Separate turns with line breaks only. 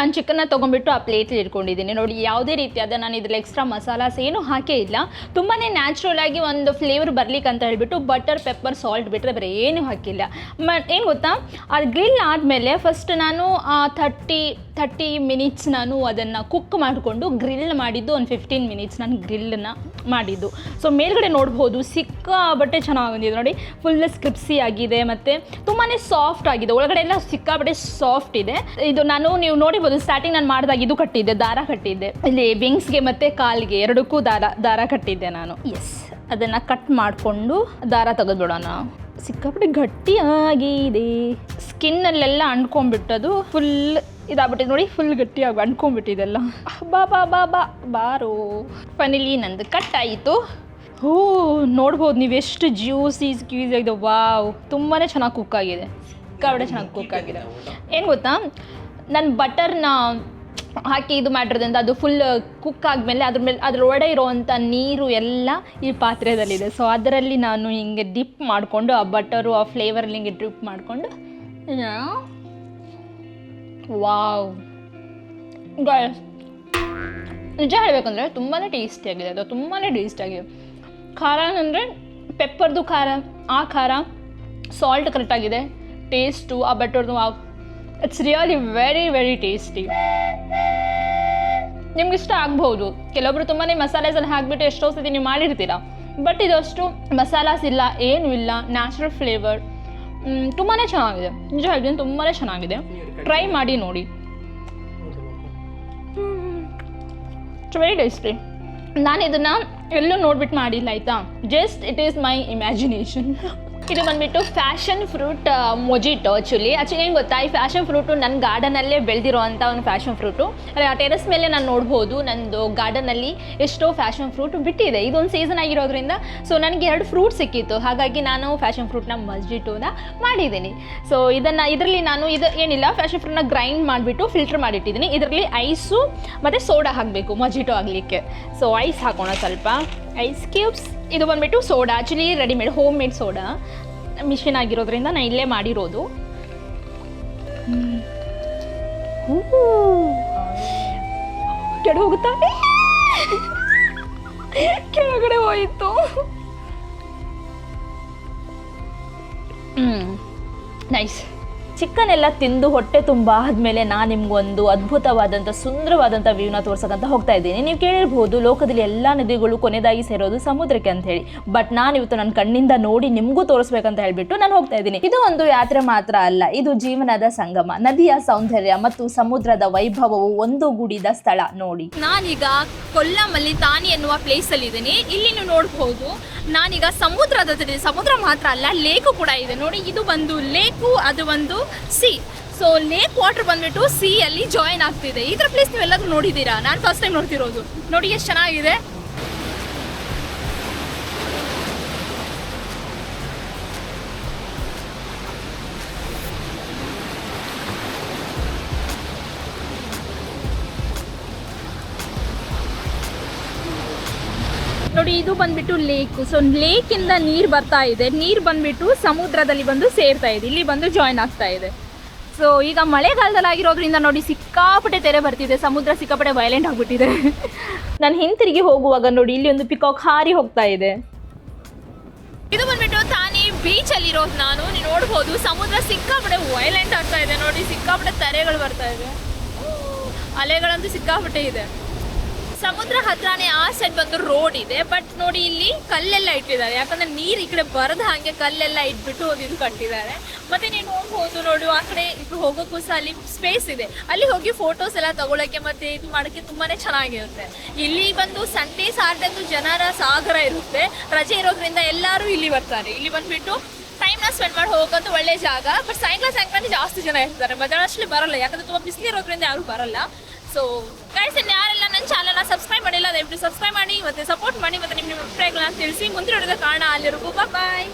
ನಾನು ಚಿಕನ್ನ ತೊಗೊಂಡ್ಬಿಟ್ಟು ಆ ಪ್ಲೇಟಲ್ಲಿ ಇಟ್ಕೊಂಡಿದ್ದೀನಿ. ನೋಡಿ, ಯಾವುದೇ ರೀತಿಯಾದ ನಾನು ಇದ್ರಲ್ಲಿ ಎಕ್ಸ್ಟ್ರಾ ಮಸಾಲಾಸ್ ಏನೂ ಹಾಕೇ ಇಲ್ಲ. ತುಂಬಾ ನ್ಯಾಚುರಲ್ ಆಗಿ ಒಂದು ಫ್ಲೇವರ್ ಬರ್ಲಿಕ್ಕೆ ಅಂತ ಹೇಳಿಬಿಟ್ಟು ಬಟರ್ ಪೆಪ್ಪರ್ ಸಾಲ್ಟ್ ಬಿಟ್ಟರೆ ಬೇರೆ ಏನೂ ಹಾಕಿಲ್ಲ. ಮ ಏನು ಗೊತ್ತಾ? ಅದು ಗ್ರಿಲ್ ಆದಮೇಲೆ ಫಸ್ಟ್ ನಾನು ಥರ್ಟಿ ಥರ್ಟಿ ಮಿನಿಟ್ಸ್ ನಾನು ಅದನ್ನು ಕುಕ್ ಮಾಡಿಕೊಂಡು ಗ್ರಿಲ್ ಮಾಡಿದ್ದು ಒಂದು ಫಿಫ್ಟೀನ್ ಮಿನಿಟ್ಸ್ ನಾನು ಗ್ರಿಲ್ನ ಮಾಡಿದ್ದು. ಸೊ ಮೇಲ್ಗಡೆ ನೋಡ್ಬೋದು ಸಿಕ್ಕಾಬಟ್ಟೆ ಚೆನ್ನಾಗಿ ಬಂದಿದೆ ನೋಡಿ ಫುಲ್ ಸ್ಕ್ರಿಪ್ಸಿ ಆಗಿದೆ ಮತ್ತು ತುಂಬಾ ಸಾಫ್ಟ್ ಆಗಿದೆ. ಒಳಗಡೆ ಎಲ್ಲ ಸಿಕ್ಕಾಬಟ್ಟೆ ಸಾಫ್ಟ್ ಇದೆ. ಇದು ನಾನು ನೀವು ನೋಡಿರ್ಬೋದು ಸ್ಟಾರ್ಟಿಂಗ್ ನಾನು ಮಾಡಿದಾಗ ಇದು ಕಟ್ಟಿದ್ದೆ ದಾರ ಕಟ್ಟಿದ್ದೆ. ಇಲ್ಲಿ ವಿಂಗ್ಸ್ಗೆ ಮತ್ತು ಕಾಲಿಗೆ ಎರಡಕ್ಕೂ ದಾರ ದಾರ ಕಟ್ಟಿದ್ದೆ ನಾನು. ಎಸ್ ಅದನ್ನು ಕಟ್ ಮಾಡಿಕೊಂಡು ದಾರ ತೆಗೆದ್ಬಿಡೋಣ. ಸಿಕ್ಕಾಪಟ್ಟೆ ಗಟ್ಟಿಯಾಗಿದೆ. ಸ್ಕಿನ್ನಲ್ಲೆಲ್ಲ ಅಂಡ್ಕೊಂಡ್ಬಿಟ್ಟದು ಫುಲ್ ಇದಾಗ್ಬಿಟ್ಟಿದೆ ನೋಡಿ ಫುಲ್ ಗಟ್ಟಿಯಾಗಿ ಅಂಡ್ಕೊಂಡ್ಬಿಟ್ಟಿದೆಲ್ಲ ಬಾ ಬಾ ಬಾ ಬಾ ಬಾರೋ. ಫೈನಲಿ ನಂದು ಕಟ್ ಆಯಿತು. ಹೂ ನೋಡ್ಬೋದು ನೀವು ಎಷ್ಟು ಜ್ಯೂಸಿ ಸ್ಕ್ಯೂಸ್ ಆಗಿದೆ. ವಾವ್ ತುಂಬಾ ಚೆನ್ನಾಗಿ ಕುಕ್ ಆಗಿದೆ. ಸಿಕ್ಕಾಪಟ್ಟೆ ಚೆನ್ನಾಗಿ ಕುಕ್ ಆಗಿದೆ. ಏನು ಗೊತ್ತಾ? ನಾನು ಬಟರ್ನ ಹಾಕಿ ಇದು ಮಾಡಿರೋದ್ರಿಂದ ಅದು ಫುಲ್ ಕುಕ್ ಆದಮೇಲೆ ಅದ್ರ ಮೇಲೆ ಅದ್ರ ಒಡೆ ಇರೋವಂಥ ನೀರು ಎಲ್ಲ ಈ ಪಾತ್ರೆದಲ್ಲಿದೆ ಸೊ ಅದರಲ್ಲಿ ನಾನು ಹಿಂಗೆ ಡಿಪ್ ಮಾಡಿಕೊಂಡು ಆ ಬಟರು, ಆ ಫ್ಲೇವರಲ್ಲಿ ಹಿಂಗೆ ಡ್ರಿಪ್ ಮಾಡಿಕೊಂಡು ವಾವ್ ನಿಜ ಹೇಳಬೇಕಂದ್ರೆ ತುಂಬಾ ಟೇಸ್ಟಿಯಾಗಿದೆ ಅದು ತುಂಬಾ ಟೇಸ್ಟಿಯಾಗಿದೆ ಖಾರ ಅಂದರೆ ಪೆಪ್ಪರ್ದು ಖಾರ, ಆ ಖಾರ ಸಾಲ್ಟ್ ಕರೆಕ್ಟಾಗಿದೆ ಟೇಸ್ಟು ಆ ಬಟರ್ದು, ಆ it's really very very tasty ನಿಮ್ಗೆ ಇಷ್ಟ ಆಗ್ಬೋದು ಕೆಲವೊಬ್ರು ತುಂಬಾ ಮಸಾಲೆಸ್ ಎಲ್ಲ ಹಾಕ್ಬಿಟ್ಟು ಎಷ್ಟೋ ಸತಿ ನೀವು ಮಾಡಿರ್ತೀರ. ಬಟ್ ಇದಷ್ಟು ಮಸಾಲಾಸ್ ಇಲ್ಲ, ಏನೂ ಇಲ್ಲ ನ್ಯಾಚುರಲ್ ಫ್ಲೇವರ್ ತುಂಬಾ ಚೆನ್ನಾಗಿದೆ. ನಿಜ ಹೇಳ್ತೀನಿ ತುಂಬಾ ಚೆನ್ನಾಗಿದೆ. ಟ್ರೈ ಮಾಡಿ ನೋಡಿ. ವೆರಿ ಟೇಸ್ಟಿ ನಾನು ಇದನ್ನು ಎಲ್ಲೂ ನೋಡ್ಬಿಟ್ಟು ಮಾಡಿಲ್ಲ, ಆಯಿತಾ? Just it is my imagination ಇದು ಬಂದ್ಬಿಟ್ಟು passion fruit mojito actually actually ಏನು ಗೊತ್ತಾ? ಈ ಫ್ಯಾಷನ್ ಫ್ರೂಟು ನನ್ನ ಗಾರ್ಡನಲ್ಲೇ ಬೆಳೆದಿರೋ ಅಂಥ ಒಂದು ಫ್ಯಾಷನ್ ಫ್ರೂಟು. ಆ ಟೆರೆಸ್ ಮೇಲೆ ನಾನು ನೋಡ್ಬೋದು, ನಂದು ಗಾರ್ಡನಲ್ಲಿ ಎಷ್ಟೋ ಫ್ಯಾಷನ್ ಫ್ರೂಟ್ ಬಿಟ್ಟಿದೆ. ಇದೊಂದು ಸೀಸನ್ ಆಗಿರೋದ್ರಿಂದ ಸೊ ನನಗೆ ಎರಡು ಫ್ರೂಟ್ ಸಿಕ್ಕಿತ್ತು. ಹಾಗಾಗಿ ನಾನು ಫ್ಯಾಷನ್ ಫ್ರೂಟ್ನ ಮಸ್ಜಿಟೋನ ಮಾಡಿದ್ದೀನಿ. ಸೊ ಇದನ್ನು, ಇದರಲ್ಲಿ ನಾನು ಇದು ಏನಿಲ್ಲ, ಫ್ಯಾಷನ್ ಫ್ರೂಟ್ನ ಗ್ರೈಂಡ್ ಮಾಡಿಬಿಟ್ಟು ಫಿಲ್ಟರ್ ಮಾಡಿಟ್ಟಿದ್ದೀನಿ. ಇದರಲ್ಲಿ ಐಸು, ಮತ್ತು ಸೋಡಾ ಹಾಕಬೇಕು, ಮಜಿಟೋ ಆಗಲಿಕ್ಕೆ ಸೊ ಐಸ್ ಹಾಕೋಣ ಸ್ವಲ್ಪ. Ice cubes. ಇದು ಬಂದ್ಬಿಟ್ಟು soda. Actually readymade home made soda. Machine ಆಗಿರೋದ್ರಿಂದ ನಾನು ಇಲ್ಲೇ ಮಾಡಿರೋದು. ಕೆಡ ಹೋಗುತ್ತಾ ಕೆಳಗಡೆ ಹೋಯಿತು. ಹ್ಞೂ ನೈಸ್ ಚಿಕನ್ ಎಲ್ಲ ತಿಂದು ಹೊಟ್ಟೆ ತುಂಬ ಆದಮೇಲೆ ನಾನು ನಿಮ್ಗೊಂದು ಅದ್ಭುತವಾದಂಥ ಸುಂದರವಾದಂಥ ವ್ಯೂನ ತೋರ್ಸಕ್ಕಂತ ಹೋಗ್ತಾ ಇದ್ದೀನಿ. ನೀವು ಕೇಳಿರ್ಬೋದು, ಲೋಕದಲ್ಲಿ ಎಲ್ಲ ನದಿಗಳು ಕೊನೆದಾಗಿ ಸೇರೋದು ಸಮುದ್ರಕ್ಕೆ ಅಂತ ಹೇಳಿ. ಬಟ್ ನಾನು ಇವತ್ತು ನನ್ನ ಕಣ್ಣಿಂದ ನೋಡಿ ನಿಮಗೂ ತೋರಿಸ್ಬೇಕಂತ ಹೇಳ್ಬಿಟ್ಟು ನಾನು ಹೋಗ್ತಾ ಇದ್ದೀನಿ. ಇದು ಒಂದು ಯಾತ್ರೆ ಮಾತ್ರ ಅಲ್ಲ, ಇದು ಜೀವನದ ಸಂಗಮ. ನದಿಯ ಸೌಂದರ್ಯ ಮತ್ತು ಸಮುದ್ರದ ವೈಭವವು ಒಂದು ಗುಡಿದ ಸ್ಥಳ. ನೋಡಿ. ನಾನೀಗ ಕೊಲ್ಲಮಲ್ಲಿ ತಾನಿ ಎನ್ನುವ ಪ್ಲೇಸ್ ಅಲ್ಲಿ ಇದ್ದೀನಿ. ಇಲ್ಲಿ ನೀವು ನೋಡಬಹುದು ನಾನೀಗ ಸಮುದ್ರದ ಸಮುದ್ರ ಮಾತ್ರ ಅಲ್ಲ, ಲೇಕು ಕೂಡ ಇದೆ. ನೋಡಿ, ಇದು ಒಂದು ಲೇಕು, ಅದು ಒಂದು ಸಿ. ಸೊ ಲೇಕ್ ವಾಟರ್ ಬಂದ್ಬಿಟ್ಟು ಸಿ ಅಲ್ಲಿ ಜಾಯಿನ್ ಆಗ್ತಿದೆ. ಈ ಥರ ಪ್ಲೇಸ್ ನೀವೆಲ್ಲರೂ ನೋಡಿದ್ದೀರಾ? ನಾನು ಫಸ್ಟ್ ಟೈಮ್ ನೋಡ್ತಿರೋದು. ನೋಡಿ, ಎಷ್ಟು ಚೆನ್ನಾಗಿದೆ. ನೋಡಿ, ಇದು ಬಂದ್ಬಿಟ್ಟು ಲೇಕ್ ಸೊ ಲೇಕಿಂದ ನೀರು ಬರ್ತಾ ಇದೆ. ನೀರು ಬಂದ್ಬಿಟ್ಟು ಸಮುದ್ರದಲ್ಲಿ ಬಂದು ಸೇರ್ತಾ ಇದೆ. ಇಲ್ಲಿ ಬಂದು ಜಾಯಿನ್ ಆಗ್ತಾ ಇದೆ. ಸೊ ಈಗ ಮಳೆಗಾಲದಲ್ಲಿ ಆಗಿರೋದ್ರಿಂದ ನೋಡಿ, ಸಿಕ್ಕಾಪಟ್ಟೆ ತೆರೆ ಬರ್ತಿದೆ. ಸಮುದ್ರ ಸಿಕ್ಕಾಪಟ್ಟೆ ವೈಲೆಂಟ್ ಆಗಿಬಿಟ್ಟಿದೆ. ನಾನು ಹಿಂತಿರುಗಿ ಹೋಗುವಾಗ ನೋಡಿ, ಇಲ್ಲಿ ಒಂದು ಪಿಕಾಕ್ ಹಾರಿ ಹೋಗ್ತಾ ಇದೆ. ಇದು ಬಂದ್ಬಿಟ್ಟು ತಾನೇ ಬೀಚ್ ಅಲ್ಲಿ ಇರೋದು ನಾನು. ನೋಡ್ಬೋದು, ಸಮುದ್ರ ಸಿಕ್ಕಾಪಟ್ಟೆ ವೈಲೆಂಟ್ ಆಗ್ತಾ ಇದೆ. ನೋಡಿ, ಸಿಕ್ಕಾಪಟ್ಟೆ ತೆರೆಗಳು ಬರ್ತಾ ಇದೆ. ಅಲೆಗಳಂತೂ ಸಿಕ್ಕಾಪಟ್ಟೆ ಇದೆ. ಸಮುದ್ರ ಹತ್ರನೇ ಆ ಸೈಡ್ ಬಂದು ರೋಡ್ ಇದೆ ಬಟ್ ನೋಡಿ ಇಲ್ಲಿ ಕಲ್ಲೆಲ್ಲ ಇಟ್ಟಿದ್ದಾರೆ. ಯಾಕಂದ್ರೆ ನೀರು ಈ ಕಡೆ ಬರದ ಹಾಗೆ ಕಲ್ಲೆಲ್ಲ ಇಟ್ಬಿಟ್ಟು ಇದು ಕಟ್ಟಿದ್ದಾರೆ. ಮತ್ತೆ ನೀವು ಹೋಗ್ಬೋದು ನೋಡು, ಆ ಕಡೆ ಇದು ಹೋಗೋಕ್ಕೂ ಸಹ ಅಲ್ಲಿ ಸ್ಪೇಸ್ ಇದೆ. ಅಲ್ಲಿ ಹೋಗಿ ಫೋಟೋಸ್ ಎಲ್ಲ ತಗೊಳಕ್ಕೆ ಮತ್ತೆ ಇದು ಮಾಡೋಕ್ಕೆ ತುಂಬಾನೇ ಚೆನ್ನಾಗಿರುತ್ತೆ. ಇಲ್ಲಿ ಬಂದು ಸಂತೆ ಸಾರ್ದಂತೂ ಜನರ ಸಾಗರ ಇರುತ್ತೆ. ರಜೆ ಇರೋದ್ರಿಂದ ಎಲ್ಲರೂ ಇಲ್ಲಿ ಬರ್ತಾರೆ. ಇಲ್ಲಿ ಬಂದ್ಬಿಟ್ಟು ಟೈಮ್ನ ಸ್ಪೆಂಡ್ ಮಾಡಿ ಹೋಗೋಕ್ಕಂತೂ ಒಳ್ಳೆ ಜಾಗ ಬಟ್ ಸಾಯಂಕಾಲ ಸಾಯಂಕಾಲ ಜಾಸ್ತಿ ಜನ ಇರ್ತಾರೆ. ಮಧ್ಯಾಹ್ನ ಅಷ್ಟೇ ಬರಲ್ಲ. ಯಾಕಂದ್ರೆ ತುಂಬ ಬಿಸಿಲಿರೋದ್ರಿಂದ ಯಾರು ಬರಲ್ಲ. ಸೊ ಗೈಸ್ ಇನ್ನು ಯಾರೆಲ್ಲ ನನ್ನ ಚಾನಲ್ನ ಸಬ್ಸ್ಕ್ರೈಬ್ ಮಾಡಿಲ್ಲ, ದಯವಿಟ್ಟು ಸಬ್ಸ್ಕ್ರೈಬ್ ಮಾಡಿ ಮತ್ತೆ ಸಪೋರ್ಟ್ ಮಾಡಿ ಮತ್ತೆ ನಿಮ್ಮ ನಿಮ್ಮ ಅಭಿಪ್ರಾಯಗಳನ್ನ ತಿಳಿಸಿ. ಮುಂದಿನ ಕಾರಣ ಅಲ್ಲಿರೋದು ಬಾಯ್